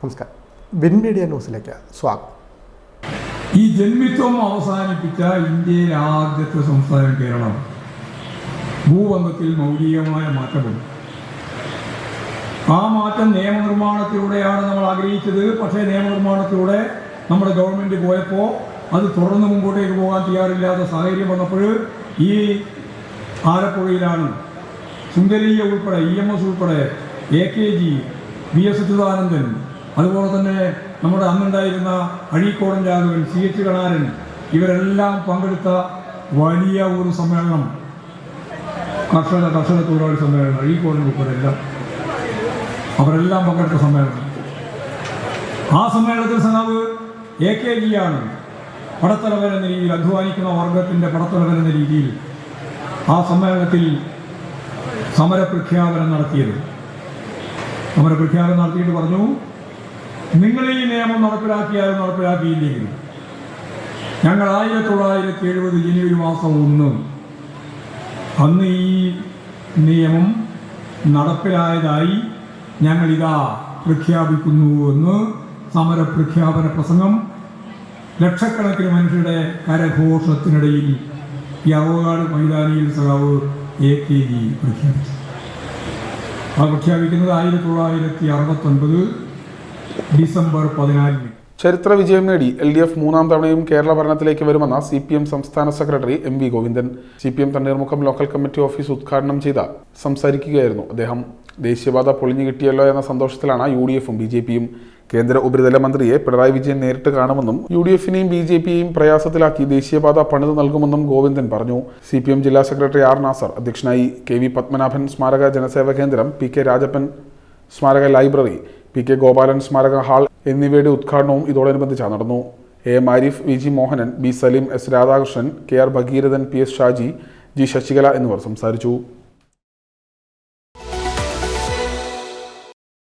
നമസ്കാരം. Win media ന്യൂസിലേക്ക് സ്വാഗതം. ഈ ജന്മിത്വം അവസാനിപ്പിച്ച ഇന്ത്യയിലെ ആദ്യത്തെ സംസ്ഥാനം കേരളം. ഭൂബന്ധത്തിൽ മൗലികമായ മാറ്റമുണ്ട് ആ മാറ്റം നിയമനിർമ്മാണത്തിലൂടെയാണ് നമ്മൾ ആഗ്രഹിച്ചത്. പക്ഷേ നിയമനിർമ്മാണത്തിലൂടെ നമ്മുടെ ഗവൺമെന്റ് പോയപ്പോൾ അത് തുടർന്ന് മുമ്പോട്ടേക്ക് പോകാൻ തയ്യാറില്ലാത്ത സാഹചര്യം വന്നപ്പോൾ ഈ ആലപ്പുഴയിലാണ് സുന്ദരീയ ഉൾപ്പെടെ ഇ എം എസ് ഉൾപ്പെടെ A K G V S Achuthanandan അതുപോലെ തന്നെ നമ്മുടെ അന്നുണ്ടായിരുന്ന അഴീക്കോടൻ രാഘവൻ സി എച്ച് കണാരൻ ഇവരെല്ലാം പങ്കെടുത്ത വലിയ ഒരു സമ്മേളനം. കർഷക കർഷക തൊഴിലാളി സമ്മേളനം അഴീക്കോടൻ ഉൾപ്പെടെ എല്ലാം. അവരെല്ലാം പങ്കെടുത്ത സമ്മേളനം. ആ സമ്മേളനത്തിൽ സഹാവ് എ കെ ജി ആണ്. പടത്തലവൻ എന്ന രീതിയിൽ അധ്വാനിക്കുന്ന വർഗത്തിന്റെ പടത്തലവൻ എന്ന രീതിയിൽ ആ സമ്മേളനത്തിൽ സമരപ്രഖ്യാപനം നടത്തിയത്. സമരപ്രഖ്യാപനം നടത്തിയിട്ട് പറഞ്ഞു നിങ്ങൾ ഈ നിയമം നടപ്പിലാക്കിയാലും നടപ്പിലാക്കിയില്ലെങ്കിൽ ഞങ്ങൾ ആയിരത്തി തൊള്ളായിരത്തി എഴുപത് ജനുവരി മാസം ഒന്ന് അന്ന് ഈ നിയമം നടപ്പിലായതായി ഞങ്ങളിതാ പ്രഖ്യാപിക്കുന്നു എന്ന് സമരപ്രഖ്യാപന പ്രസംഗം ലക്ഷക്കണക്കിന് മനുഷ്യരുടെ കരഘോഷത്തിനിടയിൽ ഈ അവകാട് മൈതാനിയിൽ സഖാവ് എ കെ ജി പ്രഖ്യാപിച്ചു. അത് പ്രഖ്യാപിക്കുന്നത് ആയിരത്തി തൊള്ളായിരത്തി അറുപത്തൊൻപത് ഡിസംബർ പതിനാലിന്. ചരിത്ര വിജയം നേടി എൽ ഡി എഫ് മൂന്നാം തവണയും കേരള ഭരണത്തിലേക്ക് വരുമെന്ന സി പി എം സംസ്ഥാന secretary M V Govindan. C P M Thanneermukkom local committee office ഉദ്ഘാടനം ചെയ്ത സംസാരിക്കുകയായിരുന്നു അദ്ദേഹം. ദേശീയപാത പൊളിഞ്ഞു കിട്ടിയല്ലോ എന്ന സന്തോഷത്തിലാണ് യു ഡി എഫും ബി ജെ പിയും. കേന്ദ്ര ഉപരിതല മന്ത്രിയെ പിണറായി വിജയൻ നേരിട്ട് കാണുമെന്നും യു ഡി എഫിനെയും ബി ജെ പിയെയും പ്രയാസത്തിലാക്കി ദേശീയപാത പണിത് നൽകുമെന്നും ഗോവിന്ദൻ പറഞ്ഞു. സി പി എം ജില്ലാ സെക്രട്ടറി ആർ നാസർ അധ്യക്ഷനായി കെ വി പത്മനാഭൻ സ്മാരക ജനസേവ കേന്ദ്രം പി കെ രാജപ്പൻ സ്മാരക ലൈബ്രറി പി കെ ഗോപാലൻ സ്മാരക ഹാൾ എന്നിവയുടെ ഉദ്ഘാടനവും ഇതോടനുബന്ധിച്ചാണ് നടന്നു. A M Arif V G Mohanan B Saleem S Radhakrishnan K R Bhagirathan P S Shaji G Sasikala എന്നിവർ സംസാരിച്ചു.